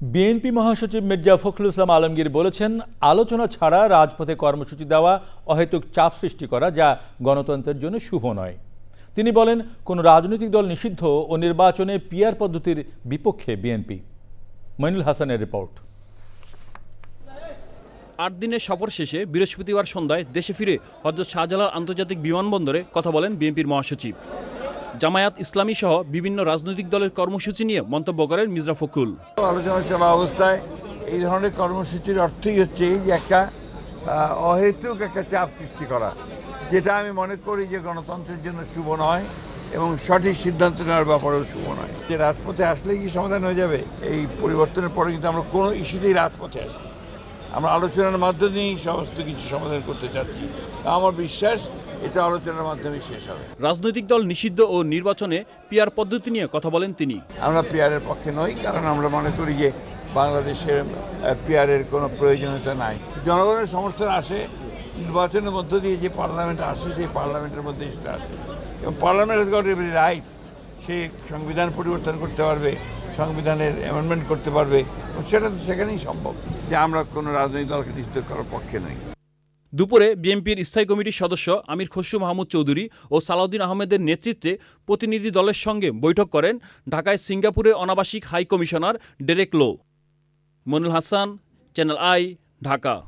BNP মহাসচিব মির্জা ফখরুল ইসলাম আলমগীর বলেছেন, আলোচনা ছাড়া রাজপথে কর্মসূচি দেওয়া অহেতুক চাপ সৃষ্টি করা যা গণতন্ত্রের জন্য শুভ নয়। তিনি বলেন, কোনো রাজনৈতিক দল নিষিদ্ধ ও নির্বাচনে পিয়ার পদ্ধতির বিপক্ষে বিএনপি। মইনুল হাসানের রিপোর্ট। আট দিনের সফর শেষে বৃহস্পতিবার সন্ধ্যায় দেশে ফিরে হজরত শাহজালাল আন্তর্জাতিক বিমানবন্দরে কথা বলেন বিএনপির মহাসচিব। জামায়াত ইসলামী সহ বিভিন্ন রাজনৈতিক দলের কর্মসূচি নিয়ে মন্তব্য করেন মির্জা ফখরুল। আলোচনা চলা অবস্থায়। এই ধরনের কর্মসূচির অর্থই হচ্ছে এই যে একটা অহেতুক একটা চাপ সৃষ্টি করা, যেটা আমি মনে করি যে গণতন্ত্রের জন্য শুভ নয় এবং সঠিক সিদ্ধান্ত নেওয়ার ব্যাপারেও শুভ নয়। যে রাজপথে আসলেই কি সমাধান হয়ে যাবে, এই পরিবর্তনের পরে কিন্তু আমরা কোনো ইস্যুতেই রাজপথে আসি আমরা আলোচনার মাধ্যমেই সমস্ত কিছু সমাধান করতে চাচ্ছি। আমার বিশ্বাস এটা আলোচনার মাধ্যমে শেষ হবে। রাজনৈতিক দল নিষিদ্ধ ও নির্বাচনে পিয়ার পদ্ধতি নিয়ে কথা বলেন তিনি। আমরা পিয়ারের পক্ষে নই কারণ আমরা মনে করি যে বাংলাদেশের পিয়ারের কোনো প্রয়োজনীয়তা নাই। জনগণের সমর্থন আসে নির্বাচনের মধ্য দিয়ে যে পার্লামেন্ট আসে সেই পার্লামেন্টের মধ্যে সেটা আসে। এবং পার্লামেন্ট গট এভরি রাইট সে সংবিধান পরিবর্তন করতে পারবে সংবিধানের অ্যামেন্ডমেন্ট করতে পারবে সেটা তো সেখানেই সম্ভব। যে আমরা কোনো রাজনৈতিক দলকে নিষিদ্ধ করার পক্ষে নই। দুপুরে বিএনপির স্থায়ী কমিটির সদস্য আমির খসরু মাহমুদ চৌধুরী ও সালাউদ্দিন আহমেদের নেতৃত্বে প্রতিনিধি দলের সঙ্গে বৈঠক করেন ঢাকায় সিঙ্গাপুরের অনাবাসিক high commissioner Derek Loh. Monul Hasan, channel I, Dhaka.